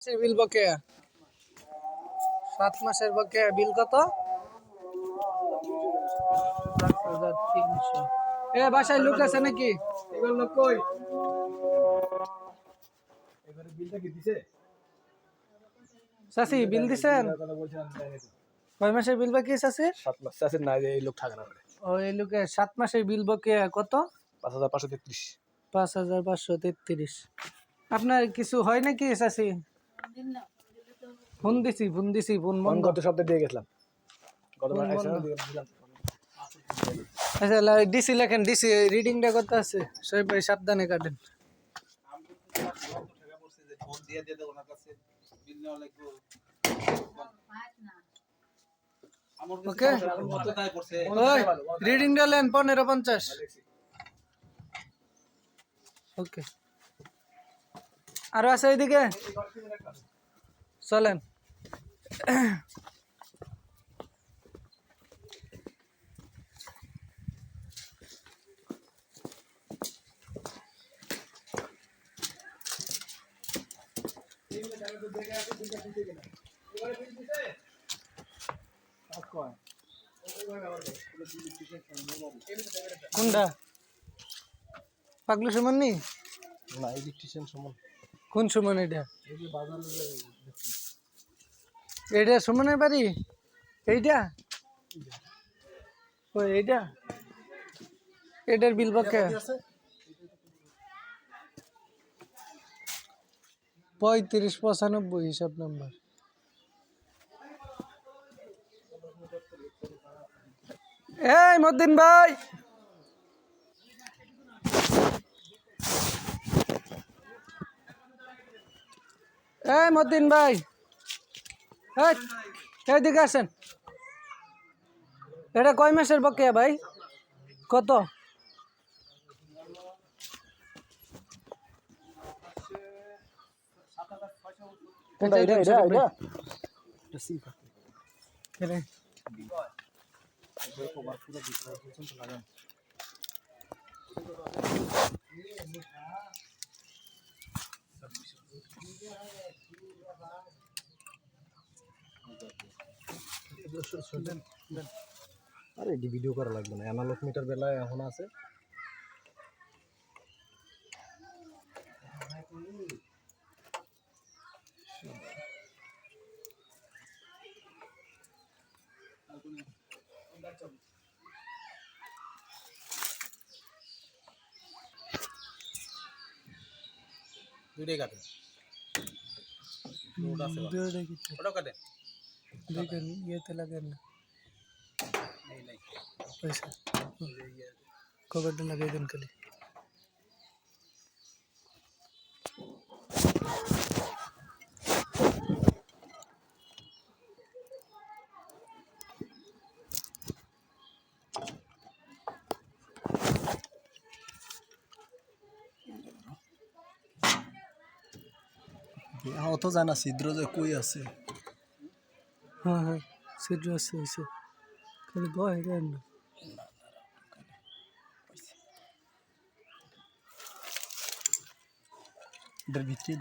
মাসের বিল বকেয়া। সাত মাসের বকেয়া বিল কত? তিনশো। এ বাসায় লোক আছে নাকি? এবার লোক কই? এবারে বিলটা কি দিছে? চাষি বিল দিছেন। কয় মাসের বিল বাকি চাষি সাত মাস আছে না এই লোক থাকে না ও এই লোকে সাত মাসের বিল বকেয়া কত? পাঁচ হাজার পাঁচশো তেত্রিশ। পাঁচ হাজার পাঁচশো তেত্রিশ। আপনার কিছু হয় নাকি চাষি ফোন দিছি ফোন দিছি ফোন বন্ধ। গত সপ্তাহে দিয়ে গেছিলাম। গত ফোন একশো আচ্ছা ডিসি লেখেন ডিসি রিডিংটা কত আছে? সবাই ভাই সাবধানে কাটেন। ওকে। রিডিংটা লেন পনেরো পঞ্চাশ। ওকে। আরও আছে এইদিকে চলেন। কোনটা? পাগলু সুমন নি? না ইলেকট্রিশিয়ান সমান। কোন সুমন এটা? এইটা সুমনের বাড়ি? এইটা? ও, এইটা? এটার বিল পক্ষে? পঁয়ত্রিশ পঁচানব্বই হিসাব নাম্বার। এই মদ্দিন ভাই! এই মদ্দিন ভাই। এই, এইদিকে আসেন। এটা কয় মাসের বকেয়া ভাই? কত? এটা এটা এটা এটা সি এরে, আরে এটি ভিডিও করা লাগবে না। অ্যানালগ মিটার বেলায় এখন আছে। দুইটাই কাটে। দুইটা কিছু। ওটাও কাটে দেখেন ইয়েতে লাগেন না পয়সা কভারটা লাগাই দেন খালি অত জানা ছিদ্র যে কই আছে হ্যাঁ হ্যাঁ সিট আছে হয়েছে খালি ভয় দেন না এটার ভিতরেই